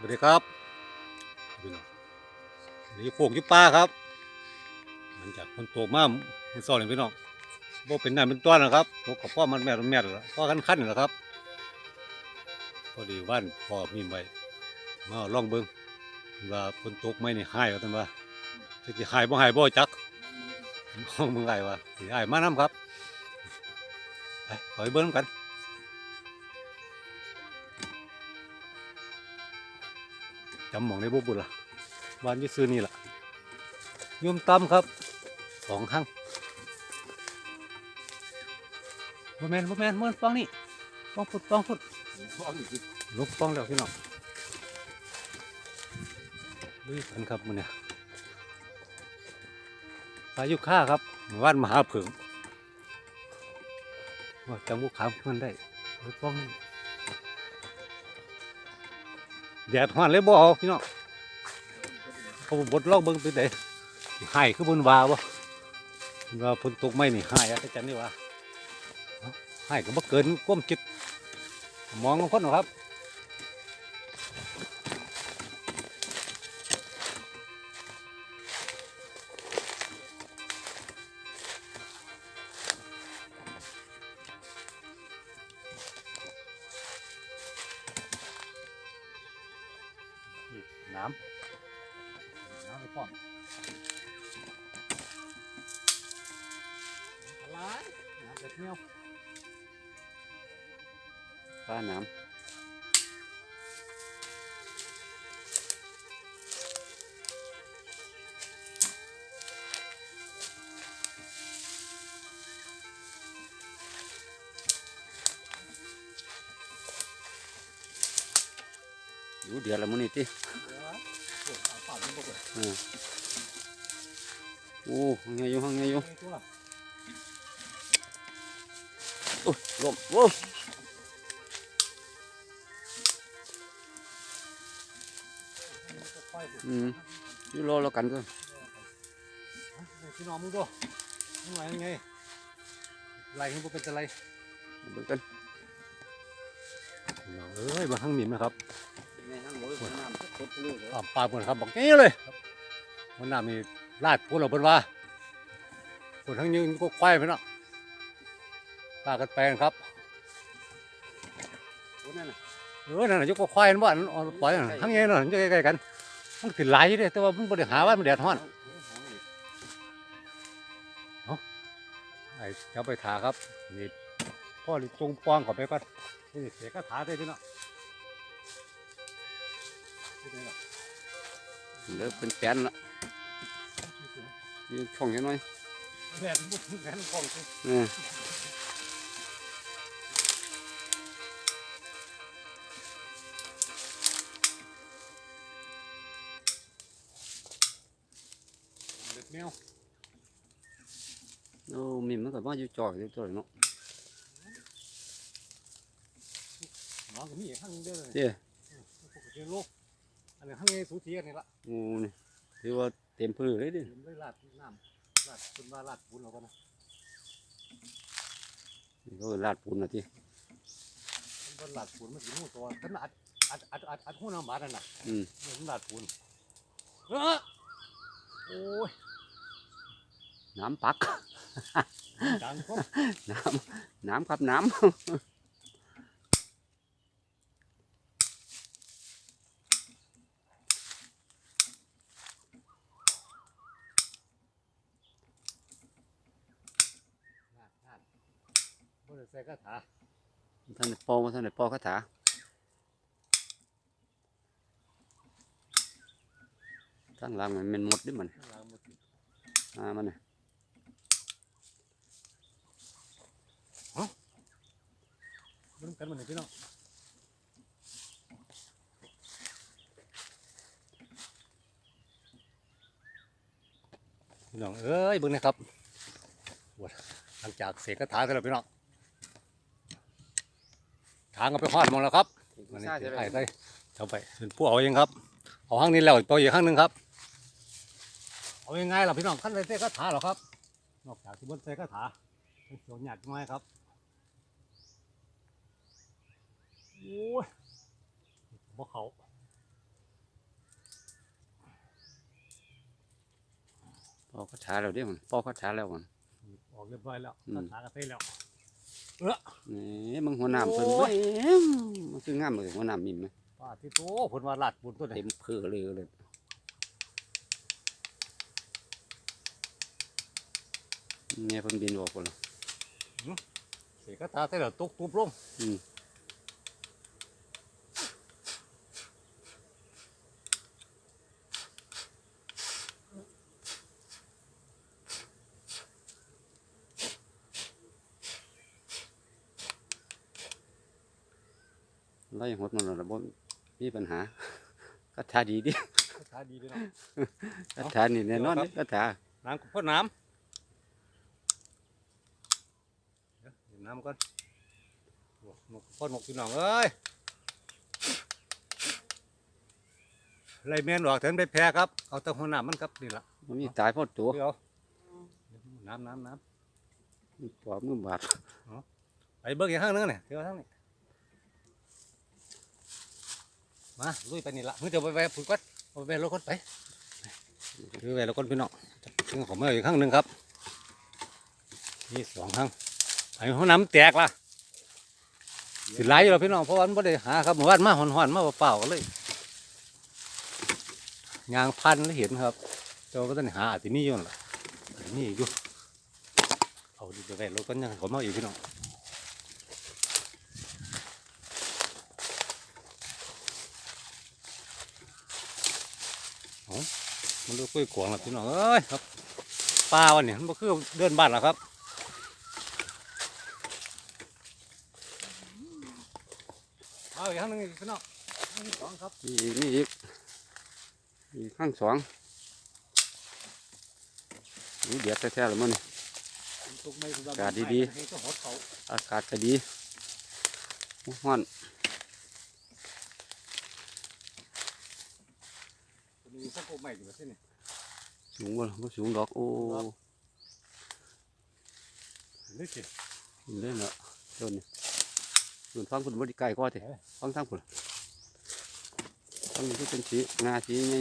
สวัสดีครับพี่น้องนี่โขกยุป้าครับหลังจากคนโตมากมันสอนเลยพี่น้องบ่เป็นนั่นเป็นต้นนะครับพวกกับพ่อมันแม่มันแม่แล้วพ่อกันขั้นนะครับพอดีว่านพ่อมีไว้มาลองเบิ่งว่าฝนตกไหมนี่หายว่าซั่นว่าจะสิหายบ่หายบ่จักมองมึงไงว่าสิหายมานํครับไปขอไปเบิ่งกันำหมองได้บุบุล่ะบ้านยี่ซื้อนี่ล่ะยุ่มตำครับสองครั้งบ่แมนบ่แมนเมื่อป้องนี่ป้องฟุดป้องฟุดลุกป้องแล้วพี่น้องลุยกันครับมันเนี่ยพายุค่าครับว่านมหาผึ่งว่าจังบุกขามมันได้ลุกป้อง แดดฮ้อนเลยบ่เอาพี่น้องเขาบดลอกเบิ้งไปไหนหายคือบนวาวะว่าฝนตกไม่นี่หายอะอาจารย์นี่ว่าหายก็บ่เกินก้มจิตมองของคนหรอครับ นี่น้ำน้ำไปป้อมอะไรน้ำเด็ดเนี้ยวป้าน้ำ อยู่เดือดละมื้อนี้ติโอ้ห้องไงอยู่ห้องไงอยู่โอ้ยลมโอ้ยอืมอยู่รอแล้วกันก็พี่น้องมึงดูมึงไหวยังไงไรมึงบ่เป็นจะไรเบิ่งกันพี่น้องเอ้ยมาทั้งหมิ่นนะครับ ในห้างโหลยน้ำสดๆเลยอ่าปลาบนครับบอกงี้เลยมันน้ำมีลาดพูดเราเป็นว่าคนทั้งยืนก็ควายไปเนาะปลากันแปลงครับโอ้นั่นน่ะเออนั่นน่ะยกก็ควายนั่นว่าอันเอาปล่อยนั่นทั้งยังนั่นจะใกล้ๆกันมันติดหลายอยู่เด้แต่ว่ามันบริหาว่ามันแดดร้อนไอ้เจ้าไปถาครับนี่พ่อหรือจงปองเขอไปก่อนนี่เสียก็ถาได้พี่เนาะ เลิกเป็นแป้นละอยืนช่องยังน้อยแดดบุกแดดของสิเออเด็ดแมวโอ้มีมันก็มาอยู่จอกอยู่ตัวเนาะหมาก็มีข้างเดียวเลยเจ้ปกติโลก อันนี้ข้างในสูสีอันนี้ละโอ้นี่ถือว่าเต็มพื้นเลยดิเห็นได้ลาดน้ำลาดเป็นว่าลาดบุญเราก็นะนี่ก็ลาดปูนนะที่เป็นว่าลาดบุญมันสิหูตัวขนาดอัดอัดอัดอัดหูน้ำหมานั่นน่ะอืมมันลาดบุญเออโอ้ยน้ำปัก ดังคมน้ำน้ำครับน้นั่ ได้ใส่กระถาำท่านได้ปอมาท่านได้ปอคาถาทั้งหลังมันเป็นหมดดิมันข้างหลังมันอ่ามันน่ะเบิ่งกันมันนี่พี่น้องพี่น้องเอ้ยเบิ่งนะครับโอ้ยหลังจากเสกกระถาเสร็จแล้วพี่น้อง ทางก็ไปคอดมองแล้วครับมันนี่ไอ้ไเาไปเป็นผู้เอาเองครับ เอาข้างนี้แล้วเอาอีกข้างหนึ่งครับ เอายังไงล่ะพี่น้องขั้นไรเส้ก็ถาหรอครับ นอกจากที่บนเส้ก็ถาเป็นส่วนหยาดง่ายครับโอ้ยบ่เขาปอกคาถาแล้วเด้มันปอกคาถาแล้วมันออกเรียบร้อยแล้วาถากระเทแล้ว นี่มึงหัวน้ำเพิ่นโอ้เว้ยยมันคืองามเลยหัวน้ำมิมไหมป้าที่โตผลว่าลาดบุญตัวไหนเต็มเพื่อเลยเลยเนี่ยเพิ่นบินออกคนละเสียกระตาใส่แล้วตกตุบลงอืม ไล่หดมันแล้วบ่มีปัญหาคาถาดีดิกระตาดีเลยเนาะคาถานี่แน่นอนเอาเด้ครับคาถาน้ำกับพ่อน้ำเดี๋ยวเดี๋ยวน้ำก่อนโอ้นกพ่อนกพี่น้องเอ้ยไล่แม่นออกถึงได้แพ้ครับ เอาแต่หัวหน้ามันครับนี่ละมันมีตายพอตัวเดี๋ยวน้ำน้ำน้มีปอบมือบาดำไปเบิกอย่างข้างนึงเนี่ยเดี๋ยวข้างนี้ มาลุยไปนี่ละมือจะไปไปผูกวัดเอาไปรถคนไปคือไปรถคนพี่น้องถึงผมมาอีกข้างหนึ่งครับนี่สองข้างไอ้หัวน้ำแตกละสิไหลอยู่แล้วพี่น้องเพราะวามันไม่ได้หาครับเมื่อวานมาหอนๆมาเปล่าๆเลยยางพันแล้วเห็นครับเจ้าก็ต้องหาอาจจะมีอยู่นั่นล่ะอาจจะมีอยู่เอาดิไปรถกันยังผมมาอีกพี่น้อง มันดูกล้วยขวางแล้วพี่น้องเอ้ยครับปลาวันนี้มันบ่คือเดินบ้านหรอกครับเอาอีกครั้งหนึงอีกพี่น้องครั้งที่สองครับมีอีกมีอีกมีข้างสองนี่เดือดแท้ๆแล้วมันนี่ตุกไม่สุกาดดีๆให้เจ้าหดเขาอากาศก็ดีฮ้อน จะ มีสักโกใหม่อยู่ที่นี่สูงบ่ล่ะบ่สูงดอกโอ้นี่สิเล่นละต้นนี่ส่วนฟังคุณบ่ได้ไกลกว่าติเอ้ยฟังทางคุณฟังนี่คือเป็นสีงาสีไง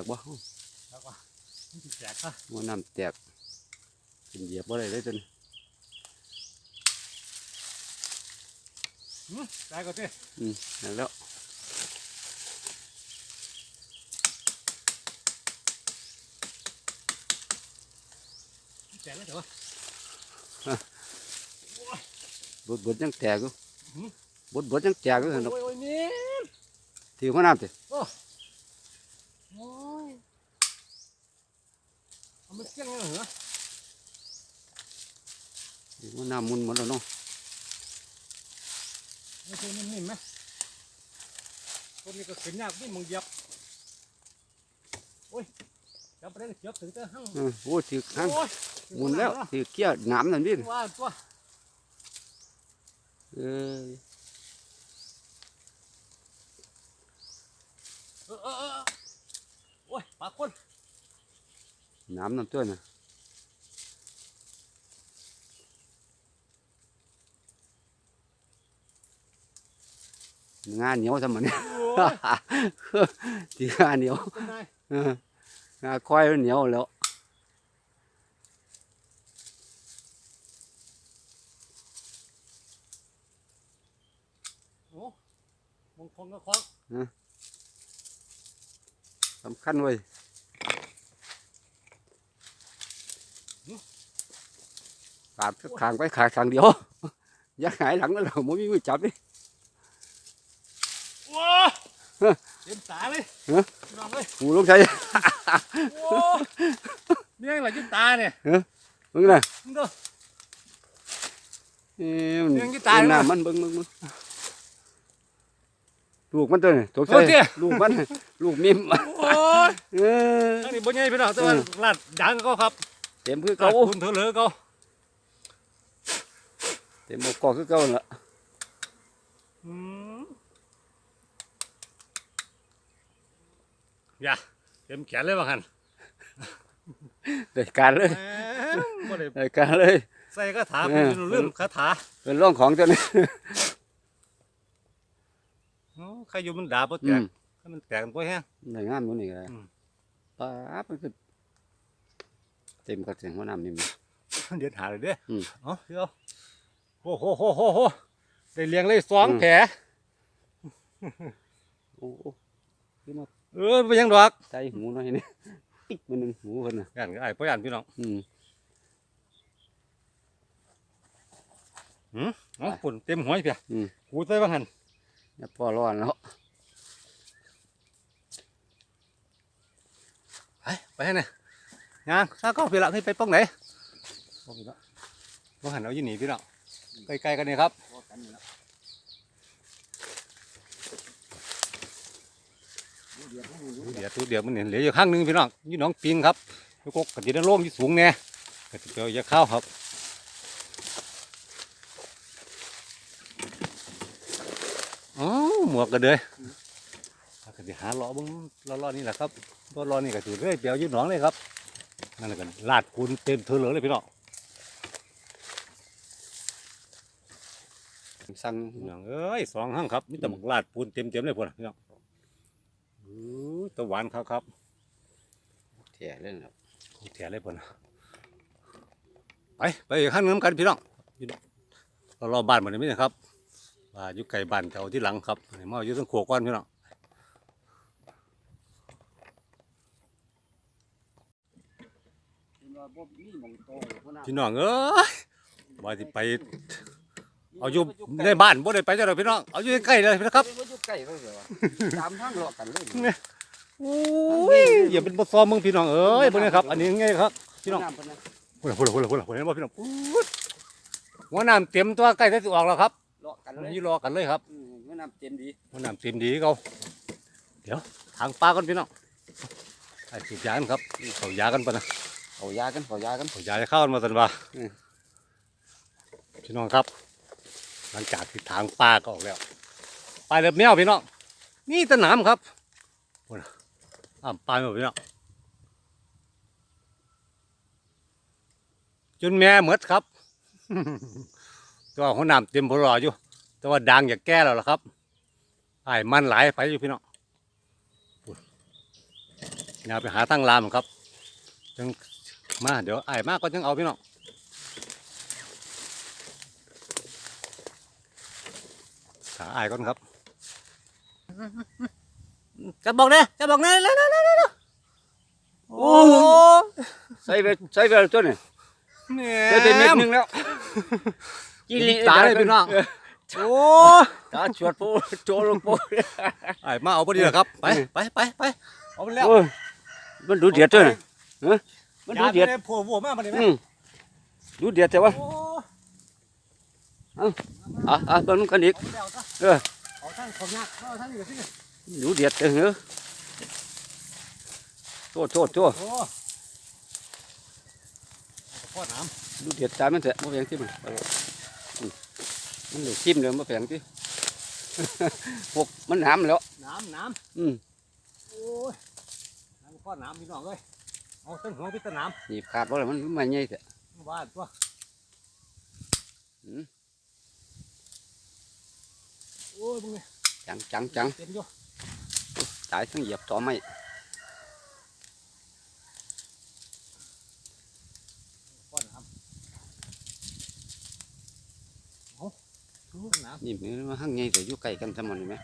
กบ่แล้วก็นี่สิแจกค่ะหัวน้ำแตกเป็นเหยียบบ่ได้เลยจนหืมแจกก็สิอืมนั่นแล้วแจกแล้วเถอะบดบดยังแตกอยู่หืมบดบดยังแตกอยู่โอ้หั่ยนดอกโอ้ยโอ้ยนี่ถือหัวน้ำติโอ้ย เอามันเสียงยังเหรอถือหัวน้ำมุนหมดแล้วเนาะไม่ใช่นิ่มๆไหมคนนี้ก็ขึ้นยากนี่มึงเหยียบโอ้ยจับไปได้ก็เจ็บถึงจะหั่งเออโอ้ถือข้างโอ้ยหมุนแล้วถือเกี้ยหนามนั่นนี่ว่าตัวเออเออเออเออโอ้ยปากคนห นามนั่นตัวน่ะงานเหนียวทำมันเนี่ยโอ้ยที่งานเหนียวเป็นไงเอองาควายมันเหนียวแล้วโอ้มงคลก็คล้องสำคัญเว้ย ขาดขางไปขาดขางเดียวอยักหายหลังแล้วเราไม่มีมือจับดิว้าเต็มตาเลยฮะน้องเลยหูลงใจโอ้เนี่ยอะไรจิ้มตาเนี่ยมึงน่ะมึงดูเอ้ยมันเรื่องที่ตายเบิ่งหน้าแล้วนะมันเบิ่งมึงมึงลูกมันตัวนี้ตกใจโอ้เจ้ลูกมัน ลูกมิมโอ้ยเอออันนี้บ่ใหญ่พี่น้องแต่ว่าอืมลาดดังก็ครับ เต็มคือลาเก่าดคุณเถอะเหลือก็เต็มบอกกอกคือเก่านั่นละอืมอย่าเต็มแขนเลยว่าหันได้การเลยแหมบ่ได้ได้การเลย ใส่คาถาเอเป็อนเรื่องคาถาเป็นร่องของตัวนี้อ๋อใครอยู่มันด่าบ่แตอืกมให้มันแตกบ่แห้งได้งามตัวนี้ก็ได้อืมป้าบมันคือ เต็มกับเสียงหัวน้ำนี่มันเดี๋ยวหาเลยเด้ออมเอ๋อเดี๋ยวโอ้โหโหโหโหได้เลี้ยงเลยสองอืมแผลโอ้โอ้คือมาเออไปยังดอกใจหูหน่อยนี่ติ๊กมันหนึ่งหูคนน่ะย่านก็ไอ้พ่อยันพี่น้องอืมอ๋อฝุ่นเต็มหัวเพียอืมกูใส่บ้างหันเนี่ยพอร้อนแล้วไปไปให้เนี่ ยยางถ้าก็พี่ละให้ไปป้องไหนป้องละป้องหันเอาอยู่หนีพี่น้องใกล้ๆกันนี่ครับเดี๋ยวตัวเดียวมันเห็นเหลืออยู่ข้างนึงพี่น้องยู่หน้องปิงครับลูกกกระดิ่งโล่งยู่สูงแน่กระดิ่งเปียวยาข้าวครับอ๋อหมวกกระเดยกระดิ่งหาล้อบึ้งล้อๆนี่แหละครับล้อๆนี่ก็ถือเรื่อยเปียวยู่หนองเลยครับ นั่นแหละกันลาดคูณเต็มเธอเหลือเลยพี่น้องสั่งพี่น้องเอ้ยสองห้างครับมีแต่หมกลาดปูนเต็มเต็มๆเลยพ่อนะพี่น้องอู้ตะหวานครับครับแถ่เลยนะของแถเลยพ่อนะไปไปอีกข้างหนึงกันพี่น้องพี่น้องเรารอบ้านเหมือนนี้นะครับว่าอยู่ไกลบ้านแถวที่หลังครับอันนี้มาอยู่ทั้งขวก้อนพี่น้อง พี่น้องเอ้ยว่าที่ไป เอาอยู่ในบ้านบ่ได้ไปเจ้าเราพี่น้อง เอาอยู่ใกล้ๆเลยนะครับอยู่ใกล้เลยเหรอวะตามทางเลาะกันเลยเนี่ยโอ้ยอย่าเป็นบทซ้อมมึงพี่น้องเอ้ยพวกนี้ครับ อันนี้ไงครับ พี่น้องำเพิ่นนะพูดละพูดละพูดละพูดละพูดละเห็นบ่พี่น้องพูดหัวน้ำเต็มตัวใกล้จะสิออกแล้วครับเลาะกันเลยนี่รอกันเลยครับอืมมันน้ำเต็มดีหัวน้ำเต็มดีเขาเดี๋ยวทางปลากันพี่น้องไอ้สูบยากันครับเขายากันปะนะ เขายากันเขายากันเขายาจะเข้ากันมาสันว่าอืมพี่น้องครับ หลังจากที่ทางปลาก็ออกแล้วปลาเล็บแมวพี่น้องนี่ตะหนามครับพูดนะอ้ามปลาหมดพี่น้องจนแม่หมดครับ ตัวหัวน้ำเต็มพลออยู่ แต่ว่าดังอยากแก้แล้วล่ะครับไอ้ายมันหลายไปอยู่พี่น้องอุ๊ยอย่าไปหาทางลามครับจัง มาเดี๋ยวไอ้ายมากก็จังเอาพี่น้องขาไอ้ายก่อนครับจะบอกเนี่ยจะบอกเนี่ยแล้วแล้วโอ้โหใส่ไปใส่ไปตัวนี้แหใส่ไปเม็ดมหนึงแล้วตาเลยพี่น้องโอ้ตาชวดโปโจลงโปไอ้มาเอาพอดีแล้วครับ ไปไปไปไปเอาไปแล้วโอ้ยมันดูเดือดด้วยนะฮะ มันดูเดือดาไปลผัวผัวมากมันเลยไหมอืมดูเดือดแต่ว่าโอ้อะอะเบิ่งกันอีกเอาไปแล้วซะเออเอาทั้งของยากเอาทั้งอยู่ที่นี่ดูเดือดเออโทษโทษโทษโอ้พ่อน้ดูเดือดตามมันเถอะมาแพงที่มันเอาอืมมันเหลือจิ้มเลยมาแพงที่พวกมันหามแล้วำน้ำน้อืมำโอ้ยน้ำพ่อน้ำพี่น้องเลย เอาต้นหัวพิษน้หนีบขาดบ่เลยมันไม่ใหญ่เถอะำว่าตัวอืมโอ้ยมึงเนี่ยจังจังจังเต็มอยู่ตายทั้งเหยียบต่อไม้พ่อน้ำเอาดูน้ำนี่มันมาหั่งใหญ่แต่อยู่ใกล้กันสมมันนี่ไหม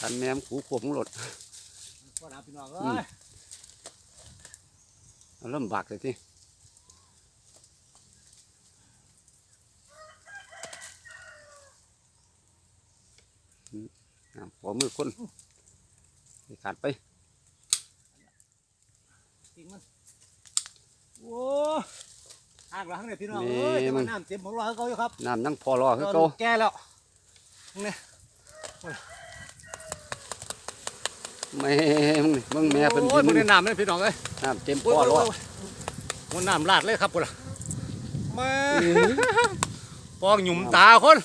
ทันแม่มขู่ขวบของรถพ่อน้ำพี่น้องเอ้อืมยเอาลำบากเลยที่อืมอะพอมือคนให้ขาดไปจริงมันโอ้อ่างหลังเนี่ยพี่น้องนี่เอ้ยมันน้ำเต็มของเราเขาอยู่ครับน้ำนั่งพอรอคือเราเก่าแก่แล้วนี่ แม่มึงนี่มึงแม่เพิ่นโอ้ยกินมึงในน้ำเลยพี่น้องเอ้ยน้ำเต็มพโอ้ยอโอ้ยรอโอ้ยมันน้ำลาดเลยครับพุ่นล่ะมาปองหยุ่มตาคน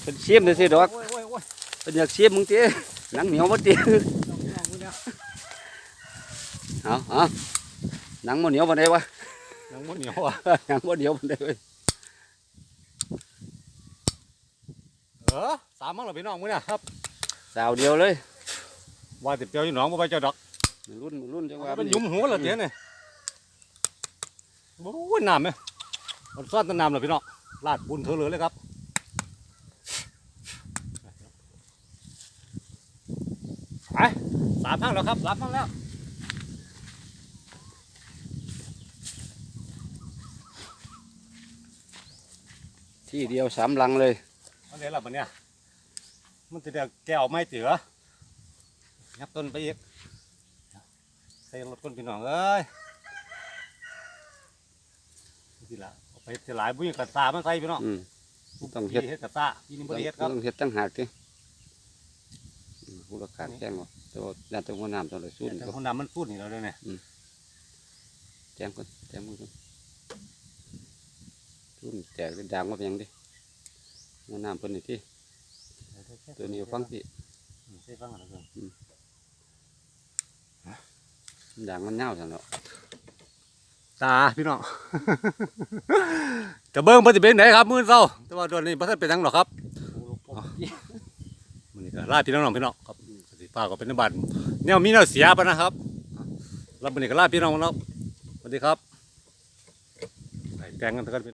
เพิ่นชิมได้สิดอกโอ้ยโอ้ยโอ้ยเพิ่นอยากชิมมึงติหนังเหนียวบ่ติน้องน้องมึงเนี่ยเอาเอาหนังบ่เหนียวบ่ได้วะน้องมันเหนียวอะหนังบ่เหนียวบ่ได้เว้ยเออสามมั้งเหรอพี่น้องมึงเนี่ยครับสาวเดียวเลย ว่าติดเปียวอยู่หนองบ่ไปเจ้าดอกรุ่นรุ่นจังว่ามันหยุ่มหัวเหรอเตี้ยเนี่ยโอ้ยน้ำไหมมันซ่อนแต้นน้ำเหรอพี่น้องลาดบุญเธอเลยเลยครับไปสามพังแล้วครับสามพังแล้วที่เดียวสามลังเลยมันเดี๋ยวละมันเนี่ย มันจะเดี๋ยวแก้วไม่เตือ ยับต้นไปอีกใส่รถคนพี่น้องเอ้ยทีละเอาไปเสียหลายบุญกระตามันใส่พี่น้องอืม ต้องเฮ็ดเฮ็ดกระตาที่นี่บ่ได้เฮ็ดครับ ต้องเฮ็ดตั้งหากติอืมผู้ราคาแข้งบ่แต่ว่าด้านตรงหัวน้ำต้องเลยสู้แต่นี่คนน้ำมันพูดนี่เราเลยเนี่ยแจ้งก่อนแจ้งมือก่อนสู้นี่แจกเป็นด่างว่าเป็นหยังดิหัวน้ำเพิ่นนี่ติตัวนี้ฟังสิใช่ฟังอะไรกัน ด่างมันยาวซั่นเนาะตาพี่น้อง จะเบิ่งเพิ่นสิเป็นไหนครับมื้อเช้า แต่ว่าตอนนี้บ่ทันเป็นหยังหรอกครับมันนี่ก็ลาพี่น้องๆพี่น้องครับสิป้าก็เป็นในบ้านแนวมีแนวเสียปะนะครับรับมันนี่ก็ลาพี่น้องแล้วสวัสดีครับไปแต่งกันเถอะกัน